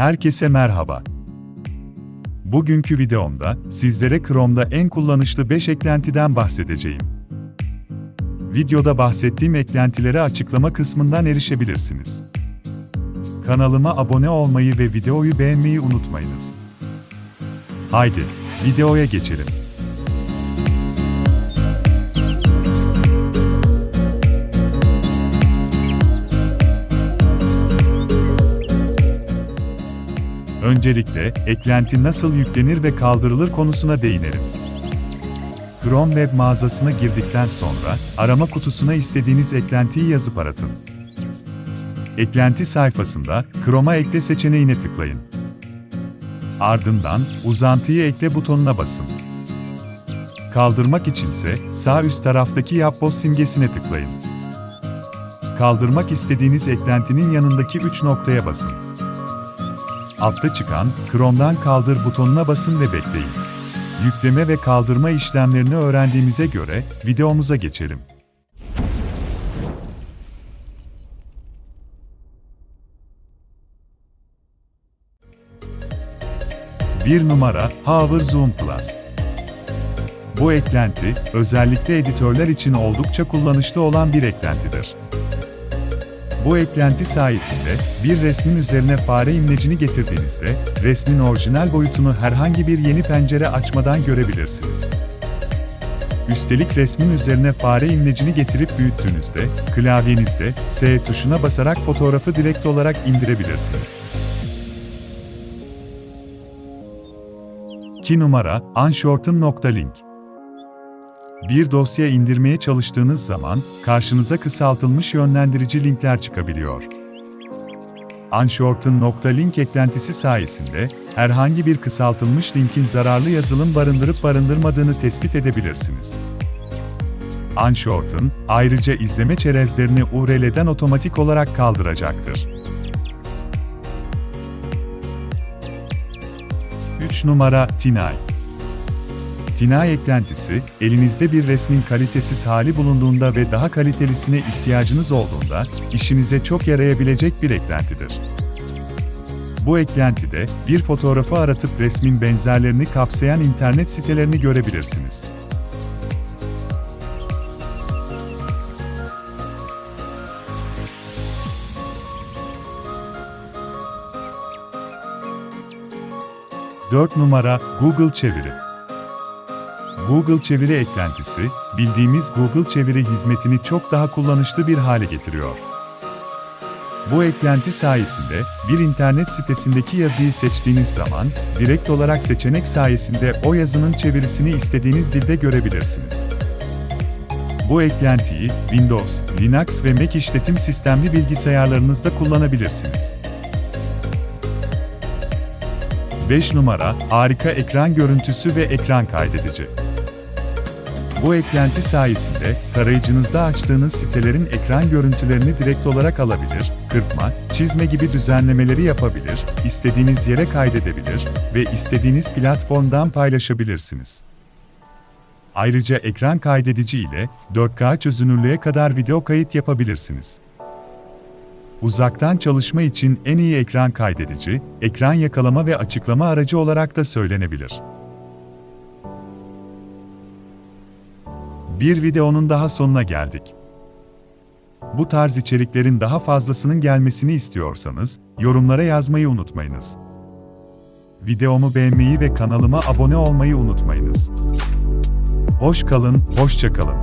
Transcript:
Herkese merhaba. Bugünkü videomda sizlere Chrome'da en kullanışlı 5 eklentiden bahsedeceğim. Videoda bahsettiğim eklentilere açıklama kısmından erişebilirsiniz. Kanalıma abone olmayı ve videoyu beğenmeyi unutmayınız. Haydi, videoya geçelim. Öncelikle, eklenti nasıl yüklenir ve kaldırılır konusuna değinelim. Chrome web mağazasına girdikten sonra, arama kutusuna istediğiniz eklentiyi yazıp aratın. Eklenti sayfasında, Chrome'a ekle seçeneğine tıklayın. Ardından, uzantıyı ekle butonuna basın. Kaldırmak içinse, sağ üst taraftaki yapboz simgesine tıklayın. Kaldırmak istediğiniz eklentinin yanındaki 3 noktaya basın. Altta çıkan Chrome'dan kaldır butonuna basın ve bekleyin. Yükleme ve kaldırma işlemlerini öğrendiğimize göre videomuza geçelim. Bir numara Hover Zoom Plus. Bu eklenti, özellikle editörler için oldukça kullanışlı olan bir eklentidir. Bu eklenti sayesinde bir resmin üzerine fare imlecini getirdiğinizde resmin orijinal boyutunu herhangi bir yeni pencere açmadan görebilirsiniz. Üstelik resmin üzerine fare imlecini getirip büyüttüğünüzde klavyenizde S tuşuna basarak fotoğrafı direkt olarak indirebilirsiniz. 2 numara Unshorten.link bir dosya indirmeye çalıştığınız zaman karşınıza kısaltılmış yönlendirici linkler çıkabiliyor. Unshorten.link eklentisi sayesinde herhangi bir kısaltılmış linkin zararlı yazılım barındırıp barındırmadığını tespit edebilirsiniz. Unshorten, ayrıca izleme çerezlerini URL'den otomatik olarak kaldıracaktır. 3 numara Tinay Tina eklentisi, elinizde bir resmin kalitesiz hali bulunduğunda ve daha kalitelisine ihtiyacınız olduğunda, işinize çok yarayabilecek bir eklentidir. Bu eklentide, bir fotoğrafı aratıp resmin benzerlerini kapsayan internet sitelerini görebilirsiniz. Dört numara Google Çeviri Google Çeviri eklentisi, bildiğimiz Google Çeviri hizmetini çok daha kullanışlı bir hale getiriyor. Bu eklenti sayesinde bir internet sitesindeki yazıyı seçtiğiniz zaman, direkt olarak seçenek sayesinde o yazının çevirisini istediğiniz dilde görebilirsiniz. Bu eklentiyi Windows, Linux ve Mac işletim sistemli bilgisayarlarınızda kullanabilirsiniz. 5 numara, harika ekran görüntüsü ve ekran kaydedici. Bu eklenti sayesinde tarayıcınızda açtığınız sitelerin ekran görüntülerini direkt olarak alabilir, kırpma, çizme gibi düzenlemeleri yapabilir, istediğiniz yere kaydedebilir ve istediğiniz platformdan paylaşabilirsiniz. Ayrıca ekran kaydedici ile 4K çözünürlüğe kadar video kayıt yapabilirsiniz. Uzaktan çalışma için en iyi ekran kaydedici, ekran yakalama ve açıklama aracı olarak da söylenebilir. Bir videonun daha sonuna geldik. Bu tarz içeriklerin daha fazlasının gelmesini istiyorsanız, yorumlara yazmayı unutmayınız. Videomu beğenmeyi ve kanalıma abone olmayı unutmayınız. Hoş kalın, hoşça kalın.